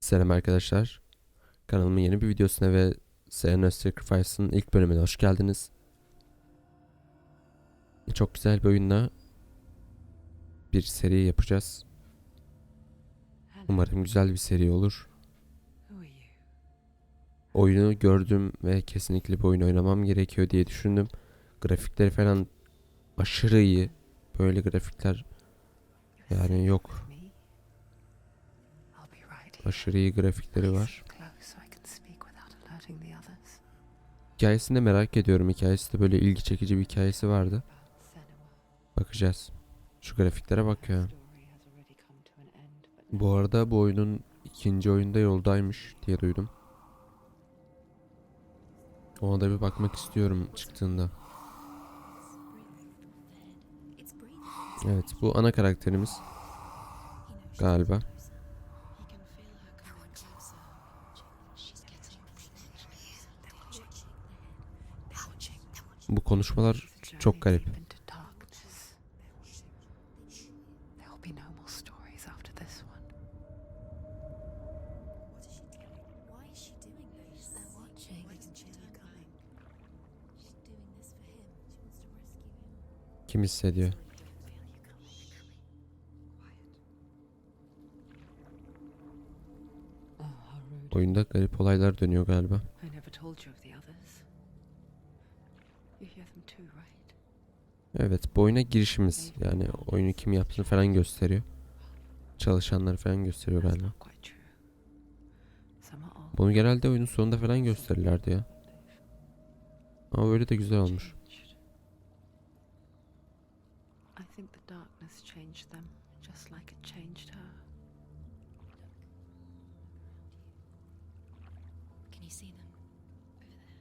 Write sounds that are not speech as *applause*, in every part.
Selam arkadaşlar. Kanalımın yeni bir videosuna ve Serenity Sacrifice'ın ilk bölümüne hoş geldiniz. Çok güzel bir oyunla bir seri yapacağız. Umarım güzel bir seri olur. Oyunu gördüm ve kesinlikle bu oyunu oynamam gerekiyor diye düşündüm. Grafikleri falan aşırı iyi. Böyle grafikler yani yok. Aşırı iyi grafikleri var. Hikayesini de merak ediyorum. Hikayesi de böyle ilgi çekici bir hikayesi vardı. Bakacağız. Şu grafiklere bak ya. Bu arada bu oyunun ikinci oyunda yoldaymış diye duydum. Ona da bir bakmak istiyorum çıktığında. Evet bu ana karakterimiz galiba. Wants to rescue him. Kim hissediyor? Oyunda garip olaylar dönüyor galiba. I never told you of the others. Evet bu oyuna girişimiz. Yani oyunu kim yaptığını falan gösteriyor. Çalışanları falan gösteriyor galiba. Bunu genelde oyunun sonunda falan gösterirlerdi ya. Ama böyle de güzel olmuş. changed. I think the darkness changed them, just like it changed her. Can you see them? Over there.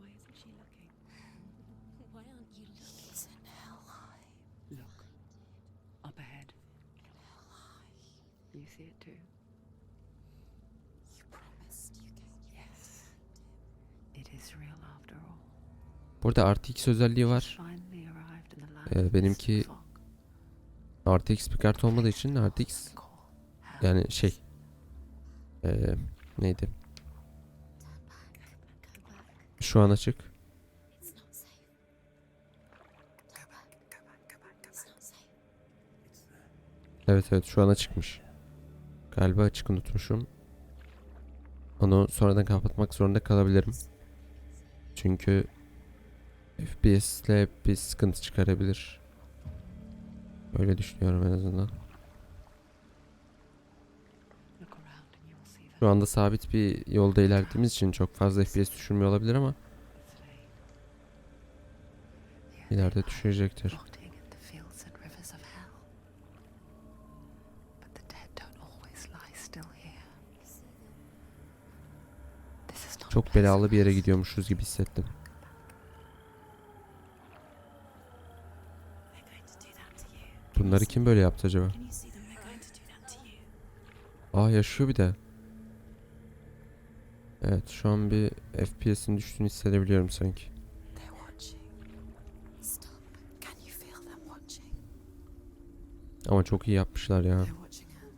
Why isn't she looking? Why aren't you looking? It's in hell high. Look, up ahead. You see it too? You promised you gave Yes. It is real after all. Burada artı X özelliği var. Ee, benimki fog. Artı X bir kart olmadığı için artı X Call hell. yani şey ee, neydi? Şu an açık. Evet evet şu an açıkmış. Galiba açık unutmuşum. Onu sonradan kapatmak zorunda kalabilirim. Çünkü FPS'le bir sıkıntı çıkarabilir. Öyle düşünüyorum en azından. Şu anda sabit bir yolda ilerlediğimiz için çok fazla FPS düşürmüyor olabilir ama ileride düşürecektir. Çok belalı bir yere gidiyormuşuz gibi hissettim. They're going to do that to you. Bunları kim böyle yaptı acaba? Aa yaşıyor bir de. Evet şu an bir FPS'in düştüğünü hissedebiliyorum sanki. Ama çok iyi yapmışlar ya. They're watching her.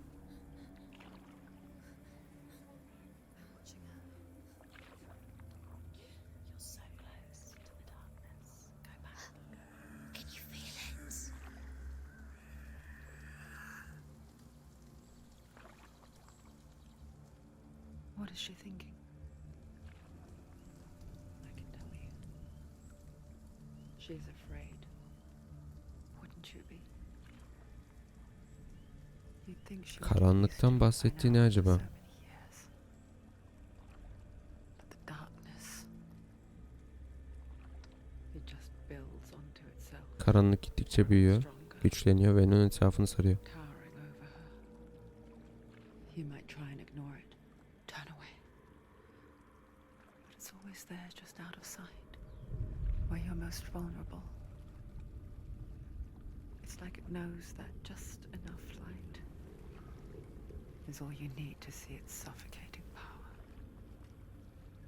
They're watching her. You're so close to the darkness. Go back. Can you feel it? What is she thinking? I can tell you. She's afraid. Wouldn't you be? You'd think she would get used Karanlıktan to it by bahsettiği ne now after acaba? so many years. But the darkness, it just builds onto itself. Karanlık gittikçe büyüyor, güçleniyor ve onun etrafını sarıyor.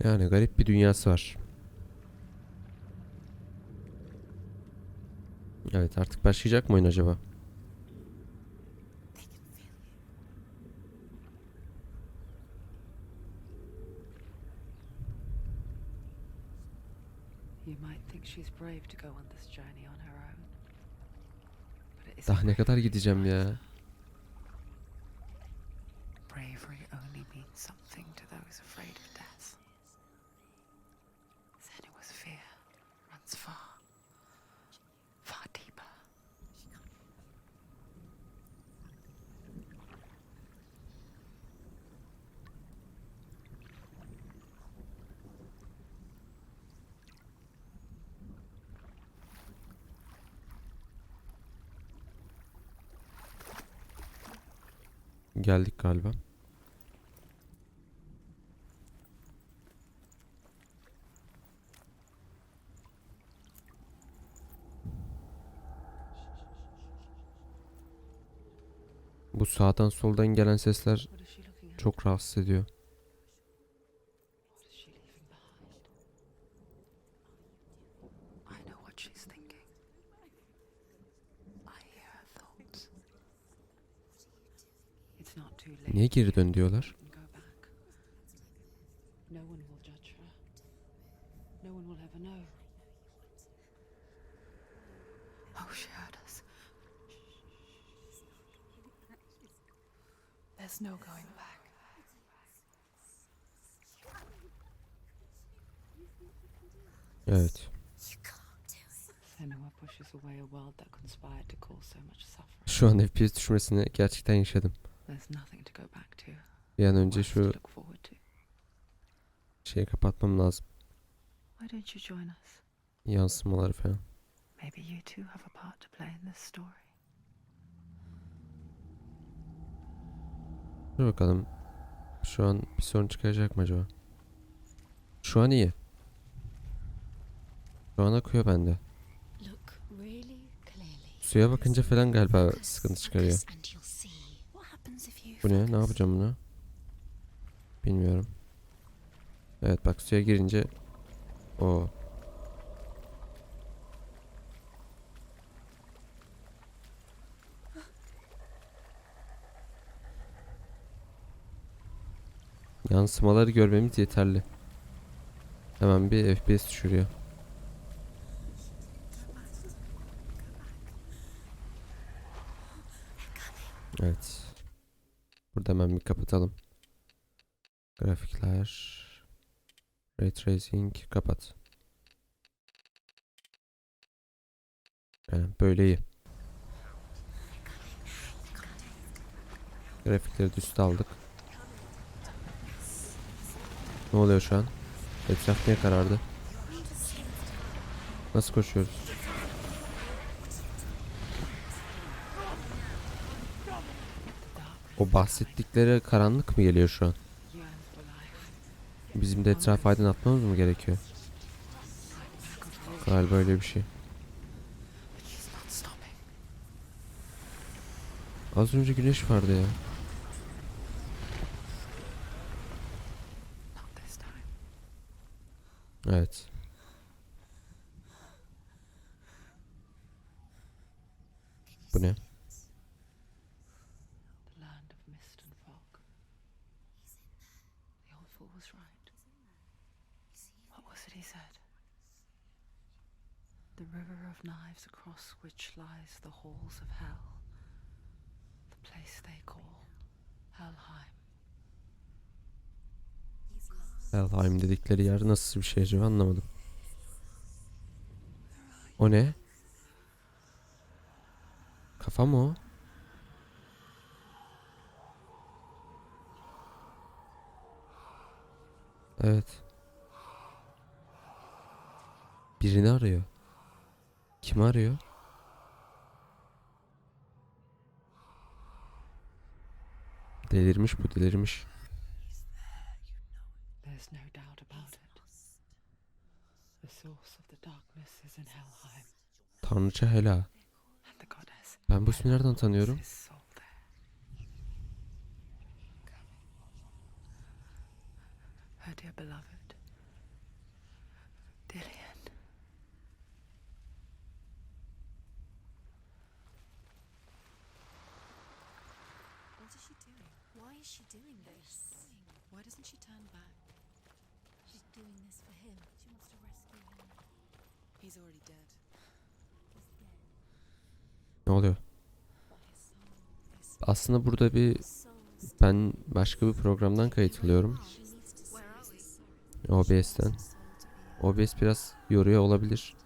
Yani garip bir dünyası var. Evet artık başlayacak mı oyun acaba? Daha ne kadar gideceğim ya? Bravery only means something to those afraid of death. Geldik galiba. Bu sağdan soldan gelen sesler çok rahatsız ediyor. What is she leaving behind? I know what she's thinking. I hear her thoughts. It's not too late. Niye geri dön diyorlar? She can go back. No one will judge her. No one will ever know. There's no going back. Evet. Şu an FPS düşmesini gerçekten yaşadım. There's nothing to go back to. Bir an önce şu look forward to. şeyi kapatmam lazım. Why don't you join us? Yansımaları falan. Maybe you too have a part to play in this story. Dur bakalım. Şu an bir sorun çıkaracak mı acaba? Şu an iyi. Şu an akıyor bende. Suya bakınca falan galiba sıkıntı çıkarıyor. Focus and you'll see. What happens if you Bu ne? Ne yapacağım bunu? Bilmiyorum. Evet bak suya girince o Yansımaları görmemiz yeterli. Hemen bir FPS düşürüyor. Evet. Burada hemen bir kapatalım. Grafikler. Ray Tracing kapat. Yani böyle iyi. Grafikleri düz aldık. Ne oluyor şu an? Etraf niye karardı? Nasıl koşuyoruz? O bahsettikleri karanlık mı geliyor şu an? Bizim de etrafı aydınlatmamız mı gerekiyor? Galiba öyle bir şey. Az önce güneş vardı ya. Evet. Bu ne? The land of mist and fog. The old fool was right. What was it he said? The river of knives across which lies the halls of hell. The place they call Helheim. Helheim dedikleri yer nasıl bir şey acaba anlamadım. O ne? Kafa mı o? Evet. Birini arıyor. Kimi arıyor? Delirmiş bu delirmiş. There's no doubt about it. The source of the darkness is in Helheim, Tanrıça Hela. Ben bu ismi nereden tanıyorum? Her dear beloved, Dillian. What is she doing? Why is she doing this? Why doesn't she turn back? She's doing this for him. She wants to rescue him. He's already dead. Ne oluyor? Aslında burada bir ben başka bir programdan kayıt alıyorum. OBS'ten. OBS biraz yoruyor olabilir.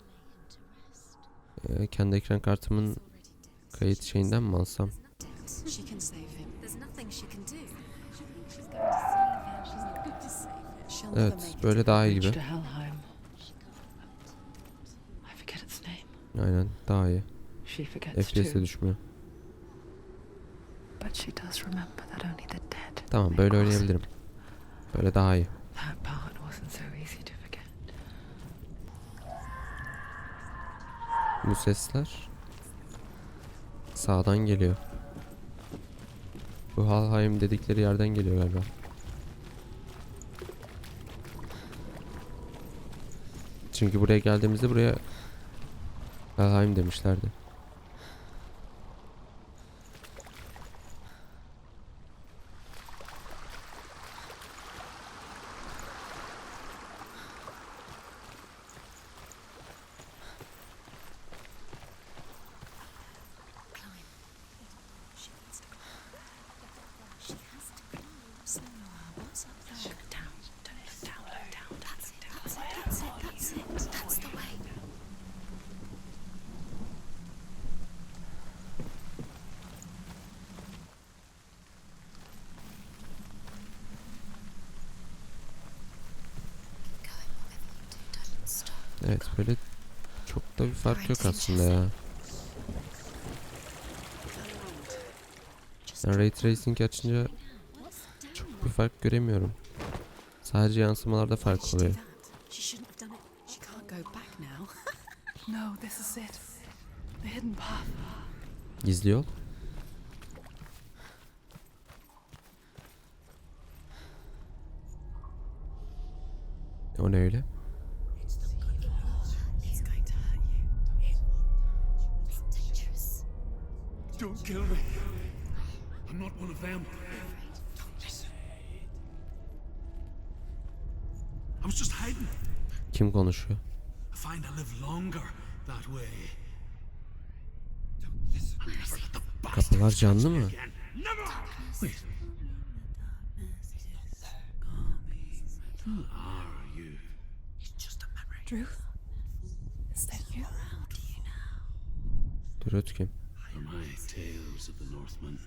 Ee, kendi ekran kartımın kayıt şeyinden mi alsam? Evet, böyle daha iyi gibi. Aynen daha iyi. She forgets FPS de too. düşmüyor. But she does remember that only the dead. Tamam böyle oynayabilirim. Böyle daha iyi. Bu sesler sağdan geliyor. Bu Halheim dedikleri yerden geliyor galiba. Çünkü buraya geldiğimizde buraya Helheim demişlerdi. Climb. She needs to climb. She has to climb. So, what's up there? Down, down, down, low, down, That's it. That's it. That's it. That's it. That's the way. Keep going whatever you do. Don't stop. Evet böyle çok da bir fark yok aslında ya. Ben Ray Tracing açınca çok bir fark göremiyorum. Sadece yansımalarda fark oluyor. *laughs* She shouldn't have done it. She can't go back now. no, this is it. The hidden path. Gizli yol. O ne öyle? It's going to hurt It's going to hurt you. It's dangerous. Don't kill me. I'm them. I was just hiding. Kim konuşuyor? I find I live longer that way. Kapılar canlı mı? Who are you? It's just a memory. Druth? Is that you? Kim? My tales of the Northmen,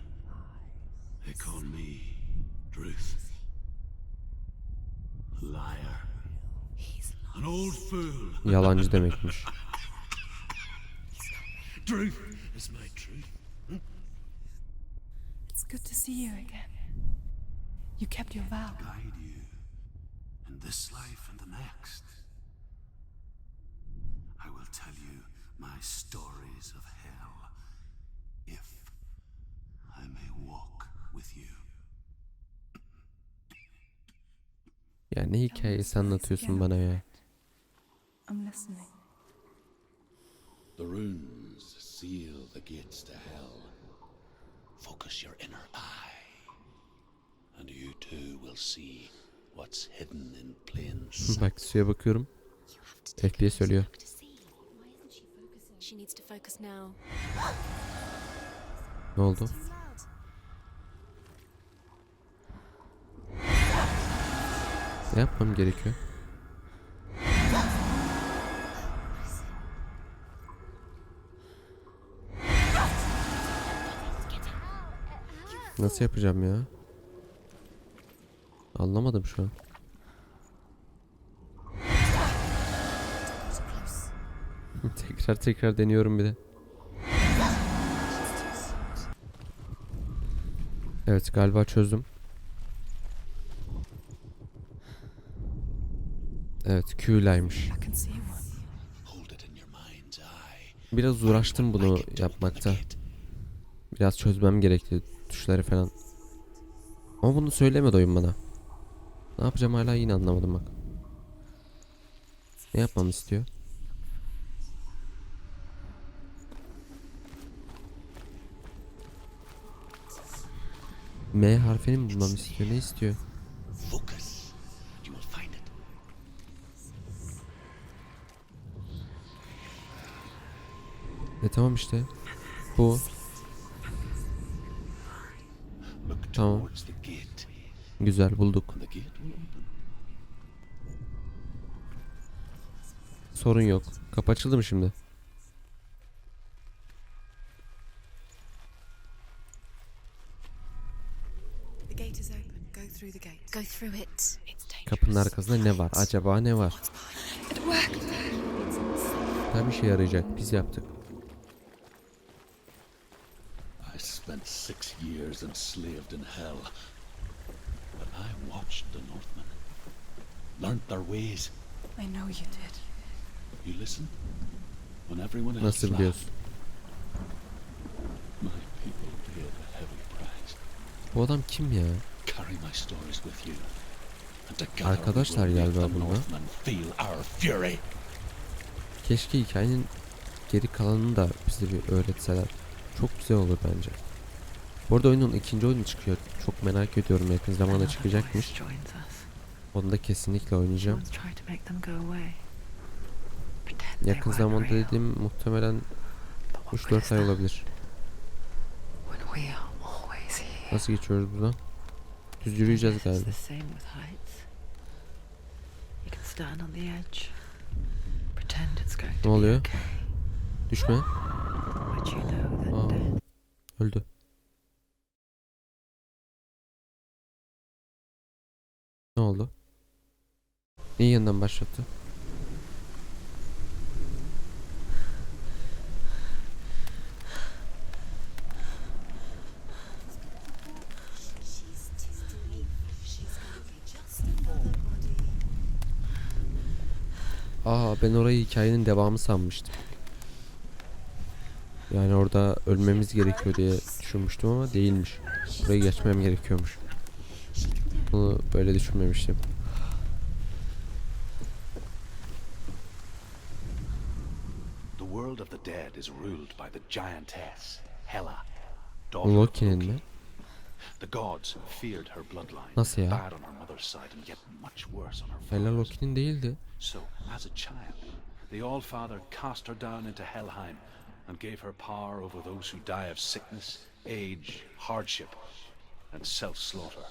they call me Druth. Liar. An old fool. Yalancı demekmiş. Truth is my truth. It's good to see you again. You kept your vow. Guide you in this life and the next. I will tell you my stories of hell if I may walk with you. Ya ne hikayesi anlatıyorsun bana ya? I'm listening. The runes seal the gates to hell. Focus your inner eye, and you too will see what's hidden in plain sight. Bak suya bakıyorum. FPS söylüyor. To see. Why isn't she focusing? She needs to focus now. Ne oldu? Too loud. Ne yapmam gerekiyor? Nasıl yapacağım ya? Anlamadım şu an. *laughs* Tekrar tekrar deniyorum bir de. Evet galiba çözdüm. Evet Q'laymış. I can see one. Hold it in your mind's eye. Biraz uğraştım bunu yapmakta. Biraz çözmem gerekti tuşları falan. Ama bunu söylemedi oyun bana. Ne yapacağım hala yine anlamadım bak. Ne yapmamı istiyor? M harfini mi bulmamı istiyor? Ne istiyor? E tamam işte. Bu. Tamam. Güzel bulduk. Sorun yok. Kapı açıldı mı şimdi? Kapının arkasında ne var? Acaba ne var? Tam işe yarayacak. Biz yaptık. Years enslaved in hell, but I watched the Northmen, learnt their ways. I know you did. You listen when everyone else Nasıl laughed. biliyorsun? My people paid a heavy price. Bu adam kim ya? Carry my stories with you. Arkadaşlar galiba the bunlar. Northmen feel our fury. Keşke hikayenin geri kalanını da bize bir öğretseler. Çok güzel olur bence. Bu arada oyunun ikinci oyunu çıkıyor. Çok merak ediyorum yakın zamanda çıkacakmış. Onu da kesinlikle oynayacağım. Yakın zamanda dediğim muhtemelen But what good is 3-4 ay olabilir. Nasıl geçiyoruz buradan? Düz yürüyeceğiz galiba. the same with heights. You oldu? Neyi yeniden başlattı? Aa ben orayı hikayenin devamı sanmıştım. Yani orada ölmemiz gerekiyor diye düşünmüştüm ama değilmiş. Burayı geçmem gerekiyormuş. Bunu böyle düşünmemiştim. The world of the dead is ruled by the giantess, Hela, daughter of Loki'nin Loki. mi? The gods feared her bloodline. Nasıl ya? Bad on her mother's side and yet much worse on her Hela. Loki'nin değildi. So, as a child, the All-Father cast her down into Helheim and gave her power over those who die of sickness, age, hardship, and self-slaughter.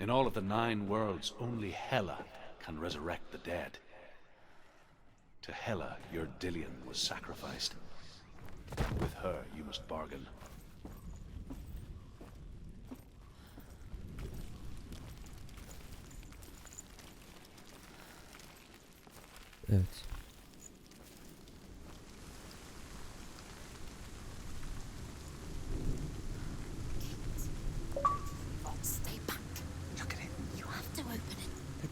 In all of the nine worlds, only Hela can resurrect the dead. To Hela, your Dillion was sacrificed. With her, you must bargain.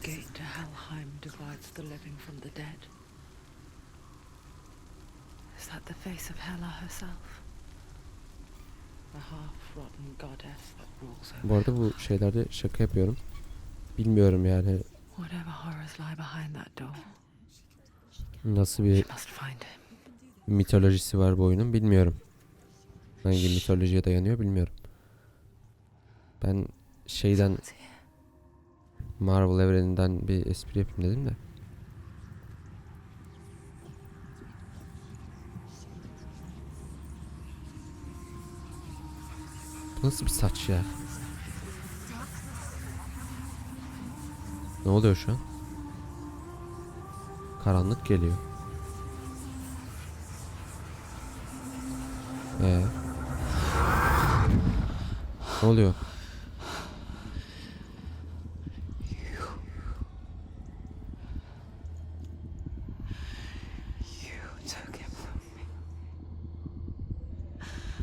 Gate to Helheim divides the living from the dead. Is that the face of Hela herself? A half-rotten goddess that rules Bu over arada bu şeylerde şaka yapıyorum. Bilmiyorum yani whatever horrors lie behind that door. nasıl She bir must find him. mitolojisi var bu oyunun bilmiyorum. Hangi mitolojiye dayanıyor bilmiyorum. Ben şeyden here. Marvel evreninden bir espri yapayım dedim de. Nasıl bir saç ya? Ne oluyor şu an? Karanlık geliyor. Ee? Ne oluyor? You took him from me.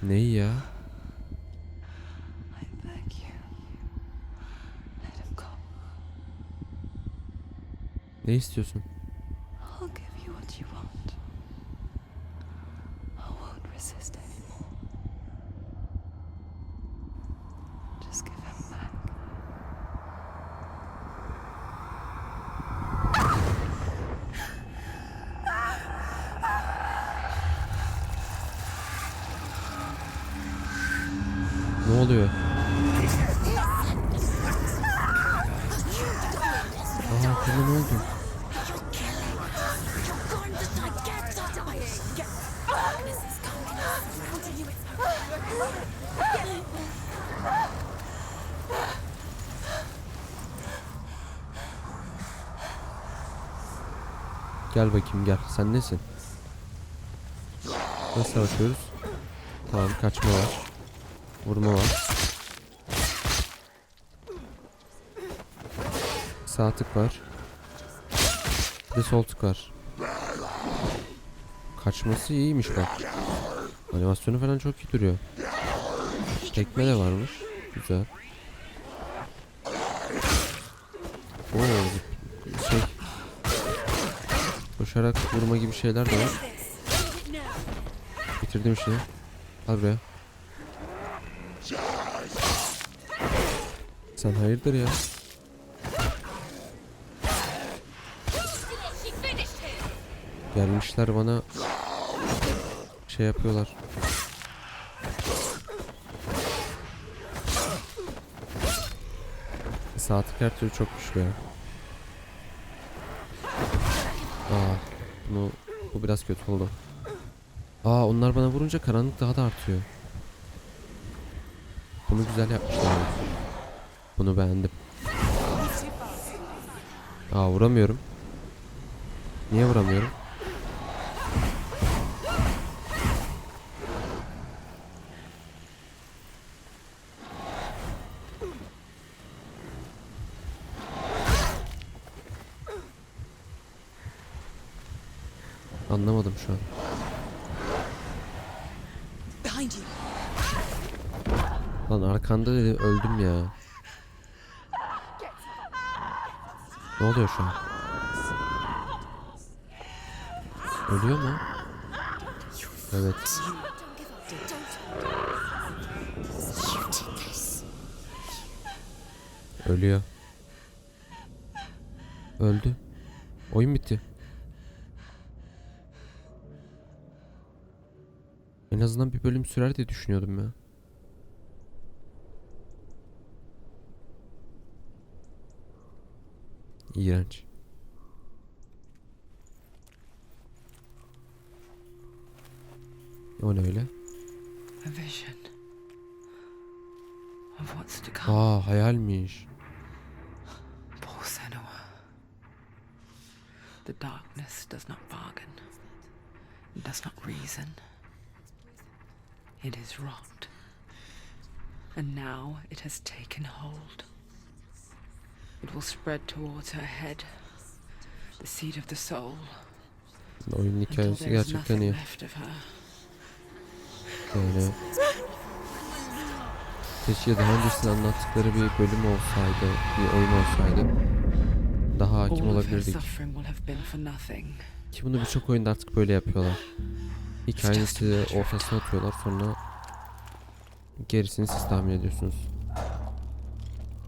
Neyi ya? I beg you. Let him go. Ne istiyorsun? I'll give you what you want. I won't resist anymore. Just give him back. Ne oluyor? Aa ne oldu? Gel bakayım gel. Sen nesin? Nasıl savaşıyoruz? Tamam kaçma var. Vurma var. Sağ tık var. Bir de sol tık var. Kaçması iyiymiş bak. Animasyonu falan çok iyi duruyor. Tekme de varmış. Güzel. Oo. Koşarak vurma gibi şeyler de var. Bitirdim işini. Al buraya. Sen hayırdır ya? Gelmişler bana şey yapıyorlar. Saatlik her türlü çok güçlü ya. Aa, bunu bu biraz kötü oldu. Aa, onlar bana vurunca karanlık daha da artıyor. Bunu güzel yapmışlar. Bunu beğendim. Aa, vuramıyorum. Niye vuramıyorum? Anlamadım şu an. Lan arkanda dedi öldüm ya. Ne oluyor şu an? Ölüyor mu? Evet. Ölüyor. Öldü. Oyun bitti. En azından bir bölüm sürer diye düşünüyordum ya. İğrenç. O ne öyle? Aa hayalmiş. Poor Senua. The darkness does not bargain, does not reason. It is rot. And now it has taken hold. It will spread towards her head, the seat of the soul, Oyunun hikayesi gerçekten iyi. Yani keşke daha öncesinde anlattıkları bir bölüm olsaydı, bir oyun olsaydı daha hakim olabilirdik. Ki bunu birçok oyunda artık böyle yapıyorlar. Hikayesi ortasına atıyorlar sonra gerisini siz tahmin ediyorsunuz.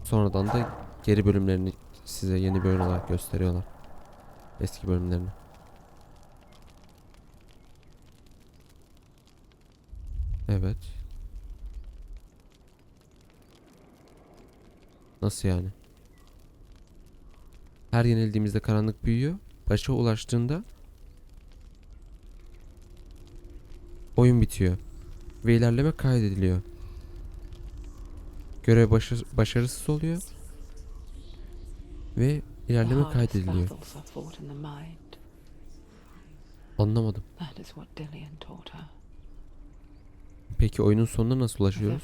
Sonradan da geri bölümlerini size yeni bir oyun olarak gösteriyorlar. Eski bölümlerini. Evet. Nasıl yani? Her yenildiğimizde karanlık büyüyor. Başa ulaştığında oyun bitiyor. Ve ilerleme kaydediliyor. Görev başa- başarısız oluyor. Ve ilerleme kaydediliyor. Anlamadım. Peki oyunun sonuna nasıl ulaşıyoruz?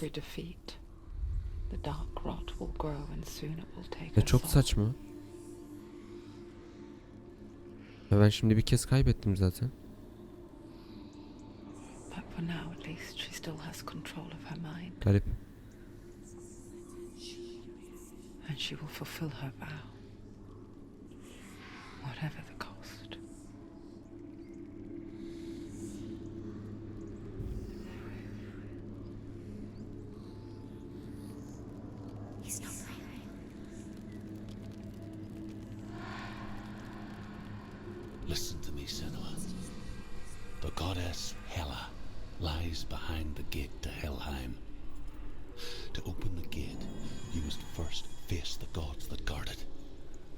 Ya çok saçma. Ya ben şimdi bir kez kaybettim zaten. For now, at least, she still has control of her mind, and she will fulfill her vow, whatever the cost.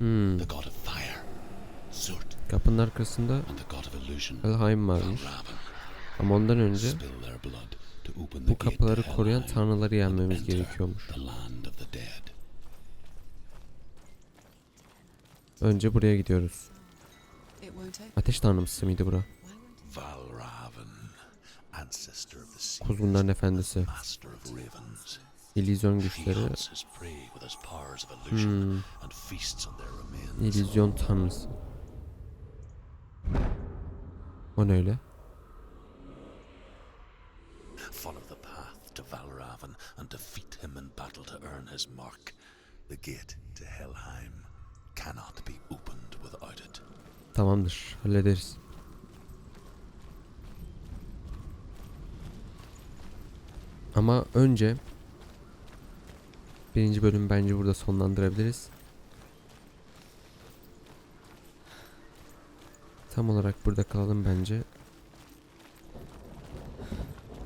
Hmm. The god of fire, Surt, Kapının arkasında Helheim varmış. Ama ondan önce bu kapıları koruyan tanrıları yenmemiz gerekiyormuş. Önce buraya gidiyoruz. Ateş tanrısı mıydı bura? Valraven, ancestor of the sea, Kuzgunların efendisi. İllüzyon güçleri. Hmm. İllüzyon tanrısı. O ne öyle? Follow the path to Valraven and defeat him in battle to earn his mark. The gate to Helheim cannot be opened without it. Tamamdır. Hallederiz. Ama önce birinci bölümü bence burada sonlandırabiliriz. Tam olarak burada kalalım bence.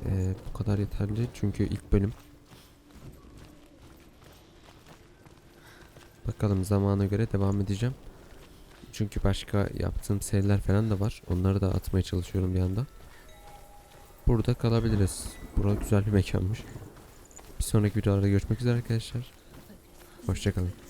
Ee, bu kadar yeterli çünkü ilk bölüm. Bakalım zamana göre devam edeceğim. Çünkü başka yaptığım seriler falan da var. Onları da atmaya çalışıyorum bir anda. Burada kalabiliriz. Bura güzel bir mekanmış. Bir sonraki videolarda görüşmek üzere arkadaşlar. Hoşçakalın.